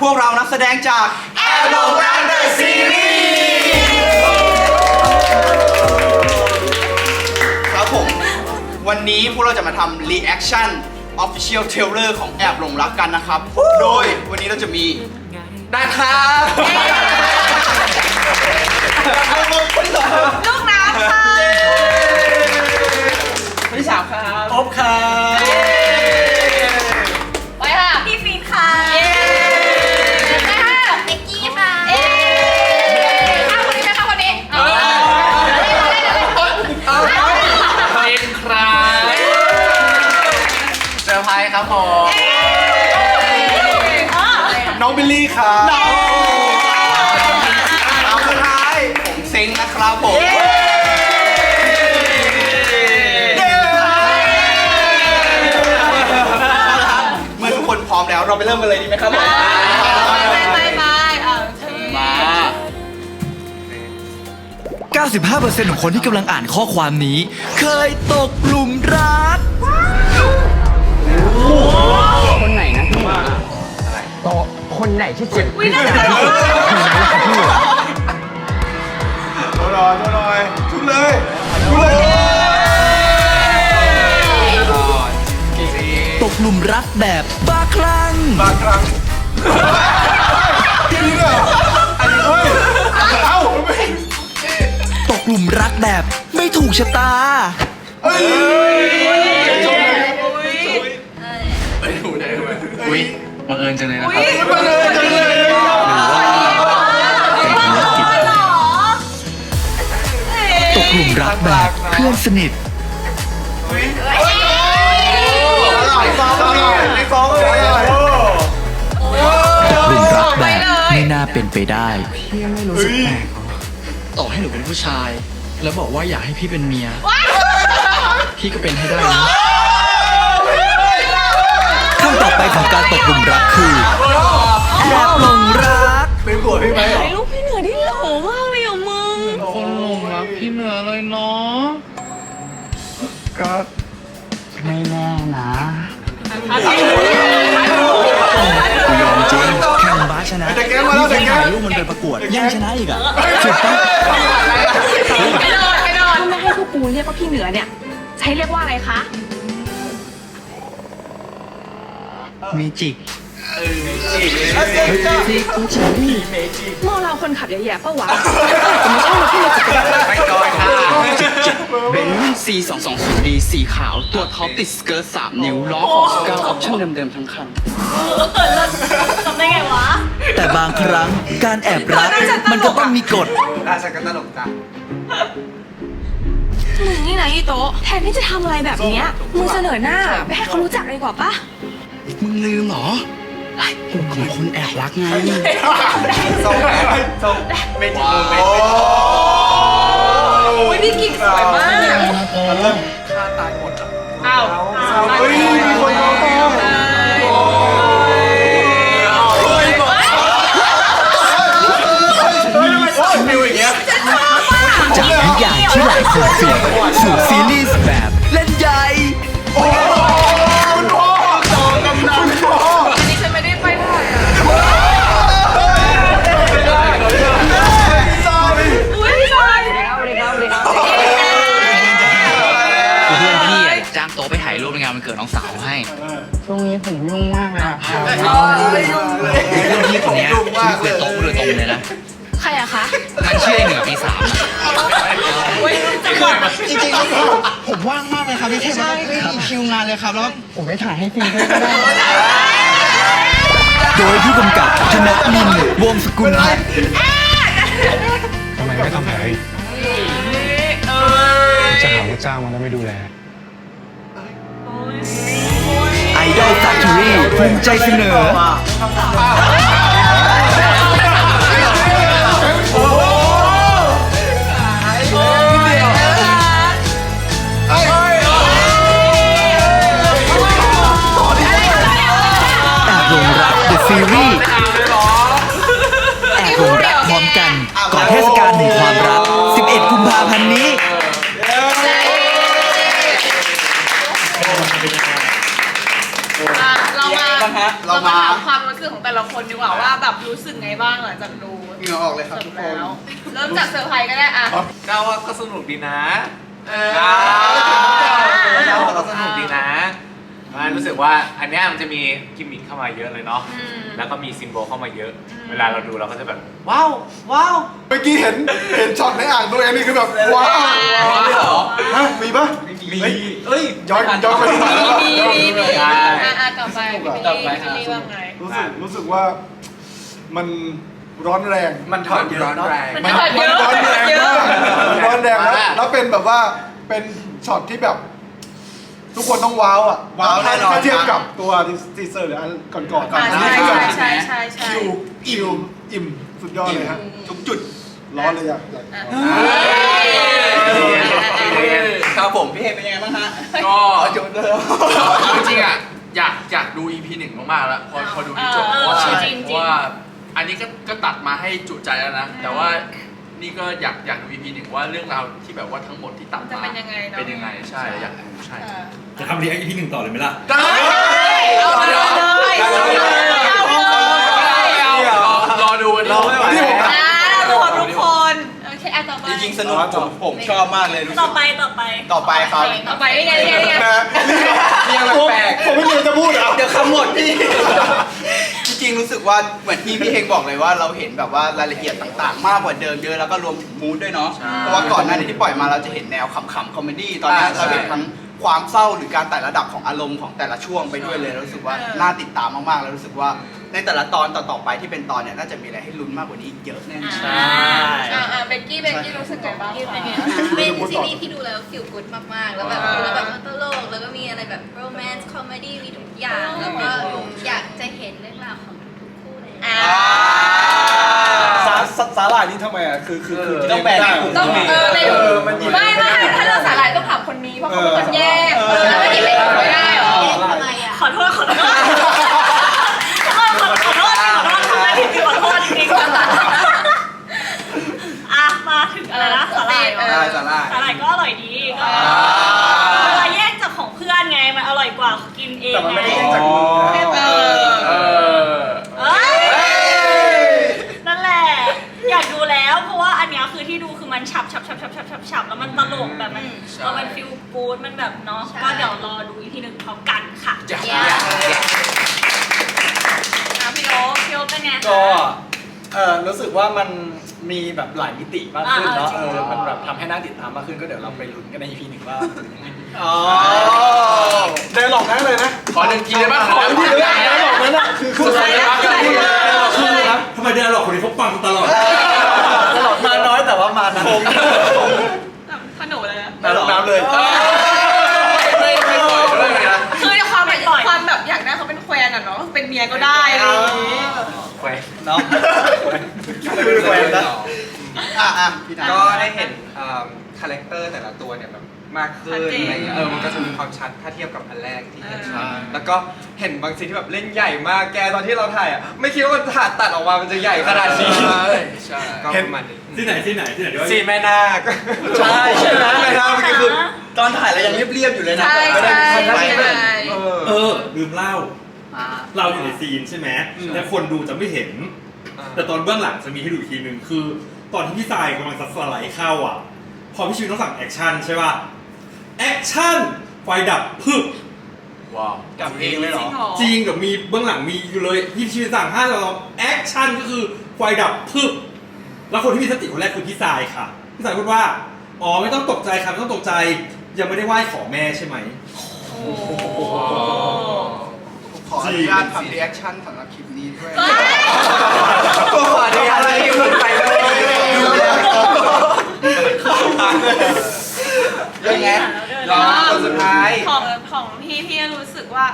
พวกเรานักแสดงจากแอลโลรันเดอร์ซีรีครับผม วันนี้พวกเราจะมาทำ reaction official trailer ของแอบหลงรักกันนะครับ โดยวันนี้เราจะมีได้ครับคนที่สองครับลูกน้ำค่ะ ไปเริ่มกันเลยดีไหมครับผมไปไปไปเอามา 95%ของคนที่กำลังอ่านข้อความนี้ เคยตกหลุมรัก คนไหนนะที่มาโตะคนไหนที่เจ็บวิ่งได้เลยโชว์หน่อยโชว์หน่อยชุดเลยชุดเลยตกหลุมรักแบบบ้าคลั่ง บางครั้งที่นี่เหรออันนี้เฮ้ยเอ้าไม่ตกหลุมรักแบบไม่ถูกชะตา เฮ้ยอุ้ยบังเอิญจังเลยนะครับมาเลยจังเลยตกหลุมรักแบบเพื่อนสนิทไอ้ฟองเลยไอ้ฟองเลย น่าเป็นไปได้ต่อให้หนูเป็นผู้ชาย แล้วบอกว่าอยากให้พี่เป็นเมีย พี่ก็เป็นให้ได้นะขั้นต่อไปของการตกหลุมรักคือแอบหลงรัก เป็นผัวพี่ไหมเหรอลูกพี่เหนือที่หล่อมากเลยอะมึง คนหลงรักพี่เหนือเลยเนาะไม่แน่นะ แต่แกถ่ายรูปมันไปประกวดยังชนะอีกอะสุดปะไปนอนไปนอนถ้าไม่ให้พวกกูเรียกว่าพี่เหนือเนี่ย ใช้เรียกว่าอะไรคะ มีจิกมองเราคนขับแย่ๆปะวะแต่ไม่ใช่รถที่เราจะไปไปจอยค่ะเบนซ์ C 2 2 0 D สีขาว ตัวท็อปติดสเกิร์ต3นิ้ว ล้อของสเกลออปชั่นเดิมๆทั้งคันทำได้ไงวะ แต่บางครั้งการแอบรักมันก็ต้องมีกฎอาฉันก็ตลกจ้ะมึงนี่นะอีโตะแทนที่จะทำอะไรแบบเนี้ยมึงเสนอหน้าไปให้เขารู้จักเลยดีกว่าปะมึงลืมเหรอกลุ่มของคนแอบรักไงส่งส่งเมจิกเมจิกอุ้ยพี่กิ่งสวยมาก เริ่มฆ่าตายหมดอะอ้าวเฮ้ยมีคนร้อง หลายคนฟินสู่ซีรีส์ ริงๆแล้วผมผมว่างมากเลยครับพี่เทพแล้วก็ไม่มีคิวงานเลยครับ แล้วก็ผมไปถ่ายให้ฟรีด้วยก็ได้โดยผู้กำกับธนมินทร์วงศ์สกุลพัฒน์ทำไมไม่ทำแผลอีกจะหาว่าจ้างมันแล้วไม่ดูแล ไอดอลแฟคทอรี่ภูมิใจเสนอ เรามาบ้างฮะเราเรามาถามความรู้สึกของแต่ละคนดีกว่าว่าแบบรู้สึกไงบ้างหลังจากดูเหงื่อออกเลยครับจทุบกคนแล้วเริ่มจากเซอร์ไพรส์ก็ได้อะก้าวว่าก็สนุกดีนะเออก้าวว่าก็สนุกดีนะอ่ารู้สึกว่าอันเนี้ยมันจะมีกิมมิคเข้ามาเยอะเลยเนาะ อืมแล้วก็มีซิมโบลเข้ามาเยอะเวลาเราดูเราก็จะแบบ ว้าว ว้าวเมื่อกี้เห็นเห็นช็อตในอ่างตัวเองนี่คือแบบว้าวว้าวเหรอฮะมีปะ มีเฮ้ยเอ้ยย้อนย้อนไปที่ไหนแล้วมีมีมีใช่อะอะต่อไปพี่บิลลี่พี่บิลลี่ว่าไง รู้สึกรู้สึกว่ามันร้อนแรง มันถอดเยอะเนาะมันถอดเยอะร้อนแรงเยอะมากมันร้อนแรงแล้วอ่าแล้วเป็นแบบว่าเป็นช็อตที่แบบ ทุกคนต้องว้าวอะว้าวถ้าแน่นอนถ้าเทียบกับตัวทีเซอร์หรืออันก่อนๆก่อนอะหน้าใช่นี้คือแบบใช่ใช่ใช่คิวคิวอิ่มสุดยอดเลยฮะทุกจุดร้อนเลยอะอะ ครับผมพี่เฮเป็นยังไงบ้างฮะก็เอาจุดเดิมจริงๆอะอยากอยากดู EP หนึ่งมากๆแล้วพอพอดูที่จบเออเพราะว่าจริงจริงเพราะว่า อันนี้ก็ก็ตัดมาให้จุใจแล้วนะ แต่ว่านี่ก็อยากอยากดู EP หนึ่งว่าเรื่องราวที่แบบว่าทั้งหมดที่ตัดจะมาเป็นยังไงเนอะเป็นยังไงใช่อยากดูใช่เออจะทำรีแอคอีพีหนึ่งต่อเลยไหมล่ะได้เอาเลยเอาเลยเอาเลยรอดูวันนี้ จริงๆสนุกผมผมชอบมากเลยรู้สึต่อก ไปต่อไปต่อไปครับ ต่อไปนี่ไงนี่ไงนี่ไงนะนี่ยังแปลกผมไม่มีอะไรจะพูดอะเดี๋ยวคำหมดพี่ จริงๆรู้สึกว่าเหมือนที่พี่เฮงบอกเลยว่าเราเห็นแบบว่ารายละเอียดต่างๆ มากกว่าเดิมเยอะแล้วก็รวมถึงมูดด้วยเนาะ เพราะว่าก่อนหน้านี้ที่ปล่อยมาเราจะเห็นแนวขำๆคอมเมดี้ ตอนนี้เราเห็นทั้งความเศร้าหรือการไต่ระดับของอารมณ์ของแต่ละช่วงไปด้วยเลย รู้สึกว่าน่าติดตามมากๆ แล้วรู้สึกว่า ในแต่ละตอนต่อๆไปที่เป็นตอนเนี่ยน่าจะมีอะไรให้ลุ้นมากกว่านี้อีกเยอะแน่นอนอ่าอ่าอ่าเบกกี้เบกกี้รู้สึกไงบ้างคะ เป็นซีรีส์ที่ดูแล้วฟิลกู๊ดมากๆ แล้วแบบดูแล้วแบบมันตลก แล้วก็มีอะไรแบบโรแมนต์คอมเมดี้มีทุกอย่าง แล้วก็อยากจะเห็นเรื่องราวของทุกๆคู่เลยอ่า สาสาสาหร่ายนี่ทำไมอะ คือคือคือต้องแบ่งต้องเออในเออมันหยิบไม่ไม่ถ้าเรื่องสาหร่ายต้องถามคนนี้เพราะเขาเป็นคนแยกเออแล้วไม่หยิบไปทำไม่ได้เหรอ ทำไมอะ ขอโทษขอโทษ ขอโทษขอโทษขอโทษทำอะไรผิดขอโทษจริงอะมาถึงอะไรนะสาหร่ายเหรอได้สาระสาหร่ายก็อร่อยดีก็เวลาแยกจากของเพื่อนไงมันอร่อยกว่ากินเองแต่มันไงไม่ได้แยกจากมือนะเออ เออ เอ้ย นั่นแหละ อยากดูแล้วเพราะว่าอันเนี้ยคือที่ดูคือมันฉับฉับฉับฉับฉับฉับฉับแล้วมันตลกแบบมันเออมันฟิลกูดมันแบบเนาะก็เดี๋ยวรอดูอีพีหนึ่งพร้อมกันค่ะ อยากอยากอะพี่โอ๊คพี่โอ๊คเป็ นไงคะ ก็เออรู้สึกว่ามันมีแบบหลายมิติมากขึ้นเนาะอ่าเอจริง อมันแบบทำให้น่าติดตามมากขึ้นก็เดี๋ยวเราไปลุ้นกันใน EP หนึ่งว่าจะเป็นยังไงอ๋อเดินหลอกนั้นเลยนะขอหนึ่งทีได้ปะขอที่เลยเดินหลอกนั้นอะคือคือสุดๆเลยปะคือครับทำไมเดินหลอกคนนี้เขาปังตลอดเดินหลอกมาน้อยแต่ว่ามานะขนมเลยนะน้ำน้ำเลยไม่ไม่ปล่อยด้วยนะ คือในความแบบความแบบอยากได้เขาเป็นแควนอะเนาะเป็นเมียก็ได้อะไรอย่างงี้แขว เนาะไม่เป็นแฟนนะอะอะพี่นันก็ได้เห็นคาแรคเตอร์แต่ละตัวเนี่ยแบบมากขึ้นอะไรเงี้ยเออมันก็จะมีความชัดถ้าเทียบกับอันแรกที่เห็นแล้วก็เห็นบางซีนที่แบบเล่นใหญ่มากแกตอนที่เราถ่ายอะไม่คิดว่ามันถ่ายตัดออกมามันจะใหญ่ขนาดนี้ใช่ใช่ก็ประมาณนี้ที่ไหนที่ไหนที่ไหนด้วยซีนแม่นาคใช่ใช่ไหม แม่นาคเมื่อกี้คือตอนถ่ายเรายังเรียบๆอยู่เลยนะใช่ไม่ได้ใช่ไม่ได้ใช่เออเออลืมเล่า เราอยู่ในซีนใช่ไหมแต่คนดูจะไม่เห็น แต่ตอนเบื้องหลังจะมีให้ดูอีกทีหนึ่งคือ ตอนที่พี่ทรายกำลังจะสไลด์เข้าอะ พอพี่ชิวต้องสั่งแอคชั่นใช่ป่ะแอคชั่นไฟดับพึบว้าวกับเองเลยเหรอจริงกับมีเบื้องหลังมีอยู่เลยพี่ชิวสั่งห้าเราแอคชั่นก็คือไฟดับพึบแล้วคนที่มีสติคนแรกคือพี่ทรายค่ะพี่ทรายพูดว่าอ๋อไม่ต้องตกใจครับไม่ต้องตกใจยังไม่ได้ไหว้ขอแม่ใช่ไหม ขออนุญาตทำรีแอคชั่นสำหรับคลิปนี้ด้วยก็ขออนุญาตอะไรที่มันไปเลยยังไงรอคนสุดท้าย ของของพี่พี่รู้สึกว่า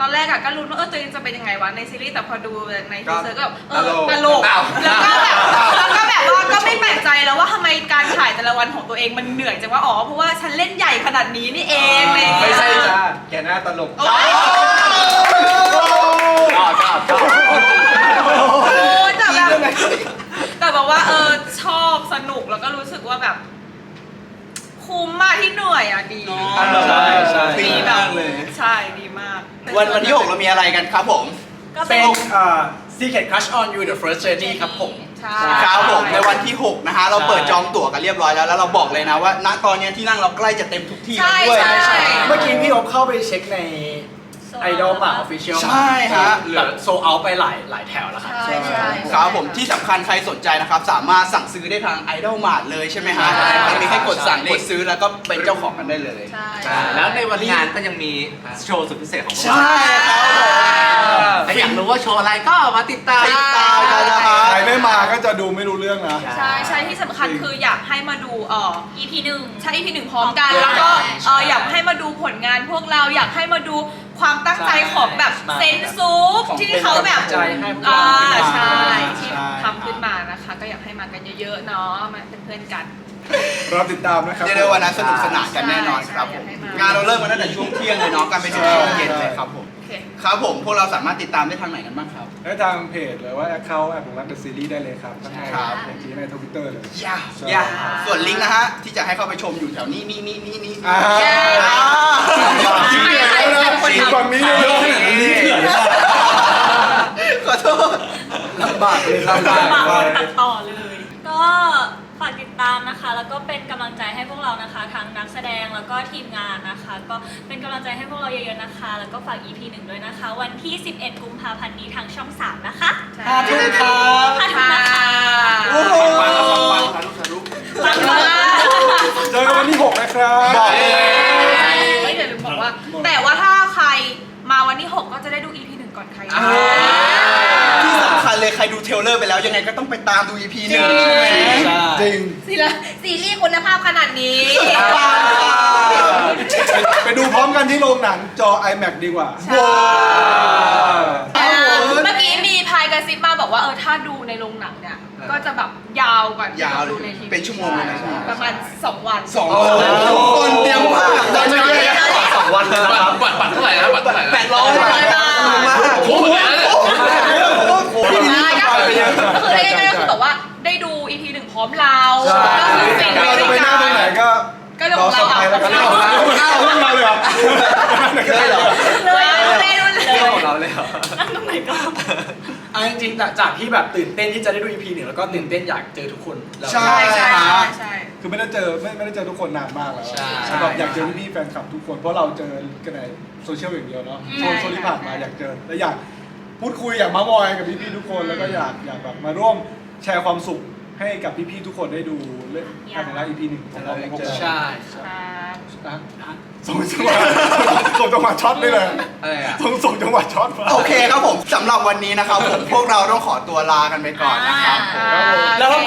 ตอนแรกอะก็รู้นว่าเออตัวเองจะเป็นยังไงวะในซีรีส์แต่พอดูในทีเซอร์ก็แบบเออตลกแล้วก็แบบแล้วก็แบบว่าก็ไม่แปลกใจแล้วว่าทำไมการถ่ายแต่ละวันของตัวเองมันเหนื่อยจังว่าอ๋อเพราะว่าฉันเล่นใหญ่ขนาดนี้นี่เองอะไรอย่างเงี้ยไม่ใช่จ้าแกหน้าตลกโอ๊ย ชอบชอบชอบโอ้ยแต่แบบแต่แบบว่าเออชอบสนุกแล้วก็รู้สึกว่าแบบ คุ้มมากที่เหนื่อยอะดีใช่ใช่ดีดีแบมาบกเลย ใช่ดีมากวันวันที่6เรามีอะไรกันครับผมก็เป็เป็น นเอ่อ Secret Crush on You the First Journey ครับผม ใช่ ครับผมในวันที่ 6 นะฮะ เราเปิดจองตั๋วกันเรียบร้อยแล้ว แล้วเราบอกเลยนะว่าณตอนเนี้ยที่นั่งเราใกล้จะเต็มทุกที่แล้วด้วย ใช่ใช่ เมื่อกี้พี่อบเข้าไปเช็คใน Idol ป่า Official ใช่ฮะแบบโซเอาไปหลายหลายแถวแล้วครับ ใช่ใช่ ครับผมที่สำคัญใครสนใจนะครับ สามารถสั่งซื้อได้ทาง Idol Mart เลยใช่ไหมฮะใช่มันมีให้กดสั่งกดซื้อแล้วก็เป็นเจ้าของกันได้เลย ใช่ ใช่ แล้วในวันงานก็ยังมีโชว์สุดพิเศษของพวกใช่ครับผม ถ้าอยากรู้ว่าโชว์อะไรก็มาติดตาม ติดตามกันนะครับใครไม่มาก็จะดูไม่รู้เรื่องนะ ใช่ใช่ที่สำคัญคืออยากให้มาดูเอ่อ EP หนึ่งใช่ EP หนึ่งพร้อมกัน แล้วก็เอ่ออยากให้มาดูผลงานพวกเราอยากให้มาดู ความตั้งใจของแบบเซนซูปที่เขาแบบของเป็นกำลังใจให้พวกอ่าเราใช่ที่ใช่ทำขึ้นมานะคะ ก็อยากให้มากันเยอะๆเนาะมาเป็นเพื่อนกัน รอติดตามนะครับ เรียกได้ว่านั้นสนุกสนานกันแน่นอนครับผมใช่อยากให้งานเราเริ่มมาตั้งแต่ช่วงเที่ยงเลยเนาะกันไปถึงช่วงเย็นเลยครับผมโอเคครับผมพวกเราสามารถติดตามได้ทางไหนกันบ้างครับและทางเพจหรือว่าเขาแอปของรักเดอะซีรีส์ได้เลยครับทั้งในครับ ไอจีในทวิตเตอร์เลยย่าใช่ย่าส่วนลิงก์นะฮะ ที่จะให้เข้าไปชมอยู่แถวนี้นี่นี่นี่นี่อ่า อ่าสีเหลืองแล้วนะสีฝั่งนี้เลย นี่เถื่อนหรือเปล่าขอโทษ ลำบากเลยลำบากฝากเลคนยตัดต่อเลยก็ฝากติดตามนะคะ แล้วก็เป็นกำลังใจให้พวกเรานะคะทั้งนักแสดงแล้วก็ทีมงานนะคะ ก็เป็นกำลังใจให้พวกเราเยอะๆนะคะ แล้วก็ฝาก EP หนึ่งด้วยนะคะ วันที่ 11 กุมภาพันธ์นี้ทางช่อง 3 นะคะห้าทุ่มครับห้าทุ่มนะคะโอ้โหปังมากเจอกันวันที่6นะครับบอกเลยไม่เดี๋ยวลืมบอกว่า แต่ว่าถ้าใครมาวันที่ 6 ก็จะได้ดู EP หนึ่งก่อนใคร อ่าที่สำคัญเลยใคร ดูเทรลเลอร์ไปแล้วยังไงก็ต้องไปตามดู EP หนึ่งใช่ไหมจริง ซีรีส์ซีรีส์คุณภาพขนาดนี้ ไปดูพร้อมกันที่โรงหนังจอ iMac ดีกว่าใช่อ่าเมื่อกี้มีพายกระซิบมาบอกว่าเออถ้าดูในโรงหนังเนี่ย ก็จะแบบยาวกว่าที่ยาวเลดูยในทีวีเป็นชั่วโมงเลยนะประมาณ 2 วันสองคนเตรียมมากตอนนี้สองวันเลยนะครับบัตรบัตรเท่าไหร่นะบัตรเท่าไหร่นะแปดร้อยบาทมาก โอ้โหเนี่ยพี่นี่อ่าสบายไปเยอะ ก็คือได้ง่ายๆก็คือแบบว่าได้ดู EP หนึ่งพร้อมเราใช่ก็คือสิ่งเราจะไปนั่งตรงไหนก็ก็เรื่องของเราไปอะแล้วก็เรื่องของเราเรื่องของเราเลยเหรอได้เหรอเลยเล่นเลยเรื่องของเราเลยเหรอนั่งตรงไหนก็เอาจริงๆจากจากที่แบบตื่นเต้นที่จะได้ดู EP หนึ่งแล้วก็ตื่นเต้นอยากเจอทุกคนแล้วใช่ใช่ใช่ใช่คือไม่ได้เจอไม่ไม่ได้เจอทุกคนนานมากแล้วใช่แล้วแบบอยากเจอพี่ๆแฟนคลับทุกคนเพราะเราเจอกันในโซเชียลอย่างเดียวเนาะช่วงช่วงที่ผ่านมาอยากเจอและอยาก พูดคุยอยากมามอยกับพี่ๆทุกคนแล้วก็อยากอยากแบบมาร่วมแชร์ความสุขให้กับพี่ๆทุกคนได้ดูเรื่องการของเรา EP หนึ่งของเราพวกเราใช่ครับอะส่งจังหวะส่งจังหวะช็อตได้เลยอะไรอะส่งส่งจังหวะช็อตมาโอเคครับผมสำหรับวันนี้นะครับผมพวกเราต้องขอตัวลากันไปก่อนนะครับผมแล้วถ้า